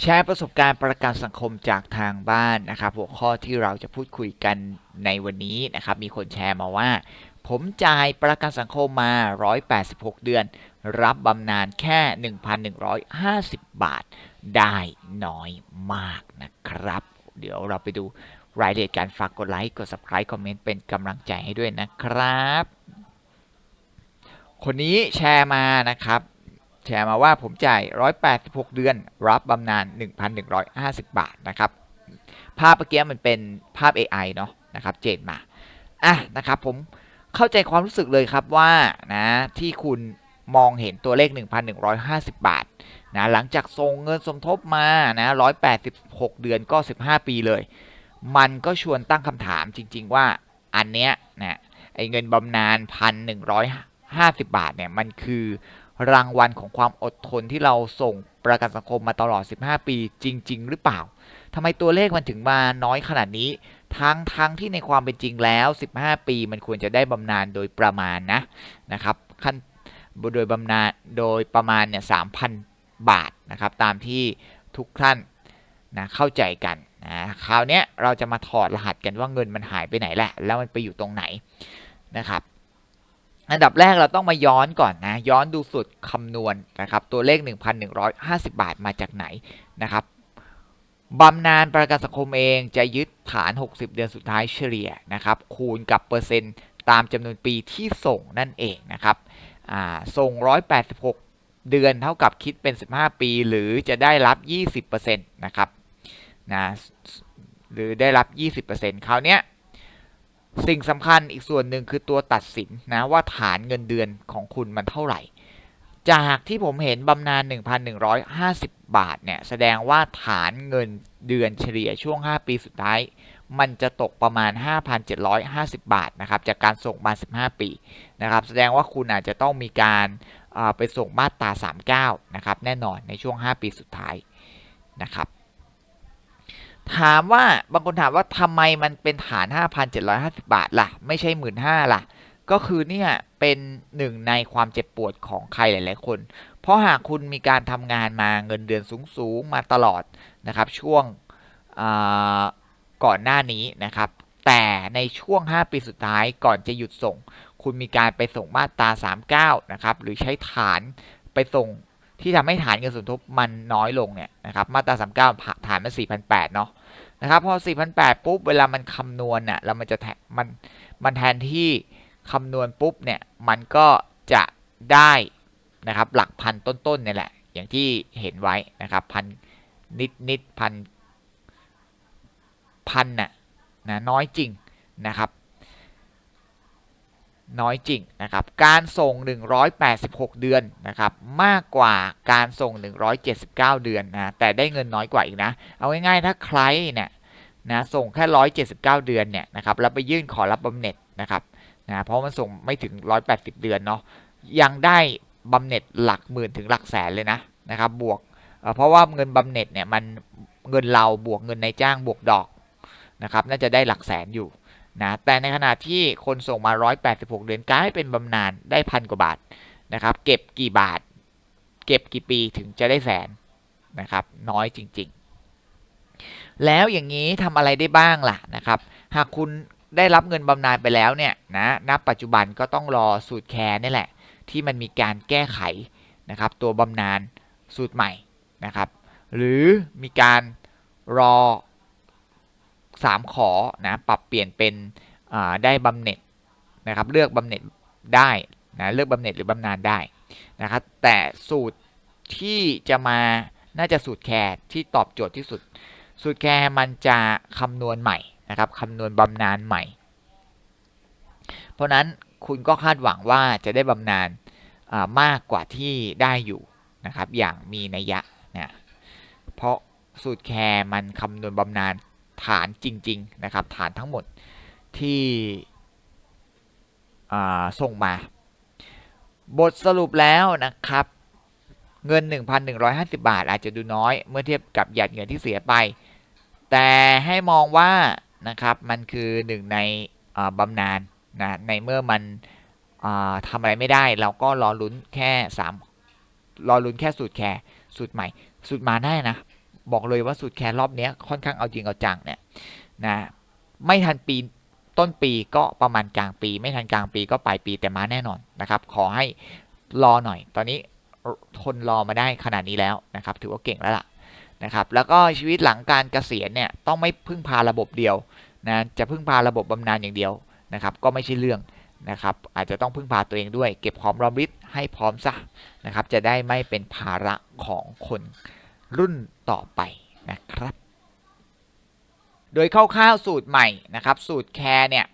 แชร์ประสบการณ์ประกันสังคมจากทางบ้านนะครับ หัวข้อที่เราจะพูดคุยกันในวันนี้นะครับ มีคนแชร์มาว่า ผมจ่ายประกันสังคมมา 186 เดือน รับบำนาญแค่ 1,150 บาท ได้น้อยมากนะครับ เดี๋ยวเราไปดูรายละเอียดการฝากกดไลค์กด subscribe คอมเมนต์เป็นกำลังใจให้ด้วยนะครับ คนนี้แชร์มานะครับ แชร์มาว่าผมจ่าย 186 เดือน รับบำนาญ 1,150 บาทนะครับ ภาพเมื่อกี้มันเป็นภาพ AI เนาะนะครับ เจนมา อะนะครับ ผมเข้าใจความรู้สึกเลยครับว่านะที่คุณมองเห็นตัวเลข 1,150 บาทนะหลังจากส่งเงินสมทบมานะ186 เดือนก็ 15 ปีเลย มันก็ชวนตั้งคำถามจริง ๆ ว่าอันเนี้ยนะไอเงินบำนาญ1,150 บาทเนี่ยมันคือ รางวัลของความอดทนที่เราส่งประกันสังคมมาตลอด 15 ปีจริง ๆ หรือเปล่า ทำไมตัวเลขมันถึงมาน้อยขนาดนี้ ทั้งทั้งที่ในความเป็นจริงแล้ว 15 ปีมันควรจะได้บำนาญโดยประมาณนะนะครับขั้นโดยบำนาญโดยประมาณเนี่ย3,000 บาทนะครับตามที่ทุกท่านนะเข้าใจกันนะคราวนี้เราจะมาถอดรหัสกันว่าเงินมันหายไปไหนแหละ แล้วมันไปอยู่ตรงไหนนะครับ อันดับแรกเราต้องมาย้อนก่อนนะ ย้อนดูสูตรคำนวณนะครับตัวเลข 1,150 บาทมาจากไหนนะครับบำนาญประกันสังคมเองจะยึดฐาน 60 เดือนสุดท้ายเฉลี่ยนะครับคูณกับเปอร์เซ็นต์ตามจำนวนปีที่ส่งนั่นเองนะครับส่ง 186 เดือนเท่ากับคิดเป็น 15 ปี หรือจะได้รับ 20%นะครับนะหรือได้รับ 20%คราวเนี้ย สิ่งสำคัญอีกส่วนหนึ่งคือตัวตัดสินนะว่าฐานเงินเดือนของคุณมันเท่าไหร่ จากที่ผมเห็นบำนาญ 1,150 บาทเนี่ยแสดงว่าฐานเงินเดือนเฉลี่ยช่วง 5 ปีสุดท้าย มันจะตกประมาณ 5,750 บาทนะครับจากการส่งมา 15 ปีนะครับแสดงว่าคุณอาจจะต้องมีการไปส่งมาตรา 39 นะครับแน่นอนในช่วง 5 ปีสุดท้ายนะครับ ถามว่าบางคนถามว่าทำไมมันเป็นฐาน 5,750 บาทละ่ะ ไม่ใช่ 15,000ล่ะ ก็คือเนี่ยเป็นหนึ่งในความเจ็บปวดของใครหลาย ๆ คน เพราะหากคุณมีการทำงานมาเงินเดือนสูง ๆ มาตลอดนะครับ ช่วงก่อนหน้านี้นะครับ แต่ในช่วง 5 ปีสุดท้ายก่อนจะหยุดส่ง คุณมีการไปส่งมาตรา 39 นะครับ หรือใช้ฐานไปส่ง ที่ทำให้ฐานเงินสมทบมันน้อยลงเนี่ยนะครับมาตรา39ฐานมัน4,800เนาะนะครับพอ4,800ปุ๊บเวลามันคำนวณน่ะแล้วมันจะแทมันมันแทนที่คำนวณปุ๊บเนี่ยมันก็จะได้นะครับหลักพันต้นๆเนี่ยแหละ อย่างที่เห็นไว้นะครับพันนิดนิดพันพันน่ะนะน้อยจริงนะครับ น้อยจริงนะครับการส่ง 186 เดือนนะครับมากกว่าการส่ง 179 เดือนนะแต่ได้เงินน้อยกว่าอีกนะ เอาง่ายๆถ้าใครเนี่ยนะส่งแค่ 179 เดือนเนี่ยนะครับแล้วไปยื่นขอรับบำเหน็จนะครับนะเพราะมันส่งไม่ถึง 180 เดือนเนาะยังได้บำเหน็จหลักหมื่นถึงหลักแสนเลยนะนะครับบวกเพราะว่าเงินบำเหน็จเนี่ยมันเงินเราบวกเงินนายจ้างบวกดอกนะครับน่าจะได้หลักแสนอยู่ นะแต่ในขณะที่คนส่งมา 186 เดือนกลายเป็นบำนาญได้พันกว่าบาทนะครับเก็บกี่บาท เก็บกี่ปีถึงจะได้แสนนะครับน้อยจริงๆ แล้วอย่างนี้ทำอะไรได้บ้างล่ะนะครับ หากคุณได้รับเงินบำนาญไปแล้วเนี่ยนะณปัจจุบันก็ต้องรอสูตรแคร์นี่แหละ ที่มันมีการแก้ไขนะครับ ตัวบำนาญสูตรใหม่นะครับ หรือมีการรอ 3 ขอนะปรับเปลี่ยนเป็นได้บำเหน็จนะครับเลือกบำเหน็จได้นะเลือกบำเหน็จหรือบำนาญได้นะครับแต่สูตรที่จะมาน่าจะสูตรแคร์ที่ตอบโจทย์ที่สุด สูตรแคร์มันจะคำนวณใหม่นะครับคำนวณบำนาญใหม่ เพราะนั้นคุณก็คาดหวังว่าจะได้บำนาญมากกว่าที่ได้อยู่นะครับอย่างมีนัยยะนะเพราะสูตรแคร์มันคำนวณบำนาญ ฐานจริง ๆ นะครับ ฐานทั้งหมดที่ส่งมา บทสรุปแล้วนะครับ เงิน 1,150 บาทอาจจะดูน้อยเมื่อเทียบกับหยาดเงินที่เสียไป แต่ให้มองว่านะครับมันคือหนึ่งในบำนาญนะในเมื่อมันทำอะไรไม่ได้ เราก็รอลุ้นแค่ 3 รอลุ้นแค่สูตรแคร์สูตรใหม่ สูตรมาได้นะ บอกเลยว่าสูตรแคร์รอบนี้ค่อนข้างเอาจริงเอาจังเนี่ยนะไม่ทันปีต้นปีก็ประมาณกลางปี ไม่ทันกลางปีก็ปลายปีแต่มาแน่นอนนะครับ ขอให้รอหน่อย ตอนนี้ทนรอมาได้ขนาดนี้แล้วนะครับ ถือว่าเก่งแล้วล่ะนะครับ แล้วก็ชีวิตหลังการเกษียณเนี่ยต้องไม่พึ่งพาระบบเดียวนะจะพึ่งพาระบบบำนาญอย่างเดียวนะครับ ก็ไม่ใช่เรื่องนะครับ อาจจะต้องพึ่งพาตัวเองด้วย เก็บหอมรอมริบให้พร้อมซะนะครับ จะได้ไม่เป็นภาระของคน รุ่นต่อไปนะครับ โดยคร่าวๆสูตรใหม่นะครับ สูตรแคร์เนี่ย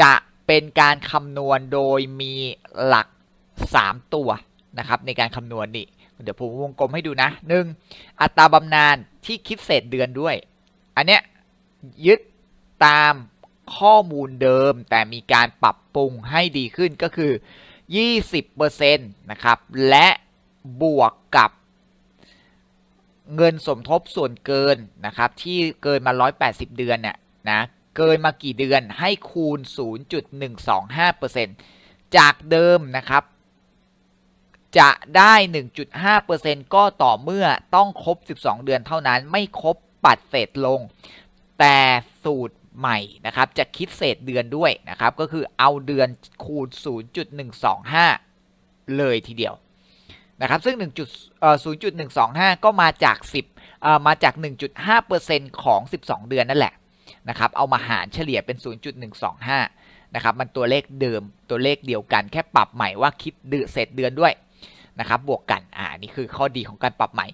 จะเป็นการคำนวณโดยมีหลัก 3 ตัวนะครับ ในการคำนวณนี่เดี๋ยวผมวงกลมให้ดูนะ 1. อัตราบำนาญที่คิดเศษเดือนด้วย อันเนี้ยยึดตามข้อมูลเดิมแต่มีการปรับปรุงให้ดีขึ้นก็คือ 20%นะครับ และบวกกับ เงินสมทบส่วนเกินนะครับที่เกินมา 180 เดือนเนี่ยนะเกินมากี่เดือนให้คูณ 0.125%จากเดิมนะครับ จะได้ 1.5%ก็ต่อเมื่อต้องครบ 12 เดือนเท่านั้นไม่ครบปัดเศษลง แต่สูตรใหม่นะครับจะคิดเศษเดือนด้วยนะครับ ก็คือเอาเดือนคูณ 0.125 เลยทีเดียว นะครับซึ่ง1จุดเอ่อ0.125 ก็มาจาก 10เอ่อมาจาก 1.5%ของ 12 เดือนนั่นแหละนะครับเอามาหารเฉลี่ยเป็น 0.125 นะครับมันตัวเลขเดิมตัวเลขเดียวกัน แค่ปรับใหม่ว่าคิดเดือนเศษเดือนด้วยนะครับบวกกันอ่านี่คือข้อดีของการปรับใหม่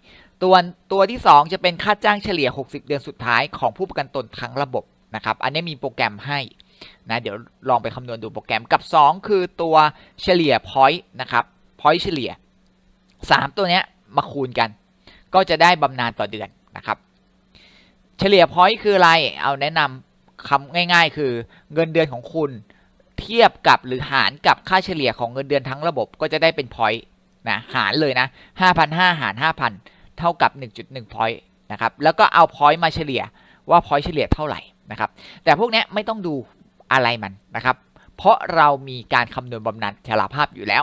ตัวตัวที่ 2 จะเป็นค่าจ้างเฉลี่ย 60 เดือนสุดท้ายของผู้ประกันตนทั้งระบบนะครับอันนี้มีโปรแกรมให้นะเดี๋ยวลองไปคำนวณดูโปรแกรมกับ 2 คือตัวเฉลี่ย point นะครับ point เฉลี่ย 3 ตัวเนี้ยมาคูณกัน ก็จะได้บำนาญต่อเดือนนะครับ เฉลี่ย point คืออะไร เอาแนะนำคำง่าย ๆ คือเงินเดือนของคุณเทียบกับหรือหารกับค่าเฉลี่ยของเงินเดือนทั้งระบบก็จะได้เป็น point นะหารเลยนะ5,500หาร 5,000 เท่ากับ 1.1 point นะครับแล้วก็เอา point มาเฉลี่ยว่า point เฉลี่ยเท่าไหร่นะครับแต่พวกนี้ไม่ต้องดูอะไรมันนะครับเพราะเรามีการคำนวณบำนาญชราภาพอยู่แล้ว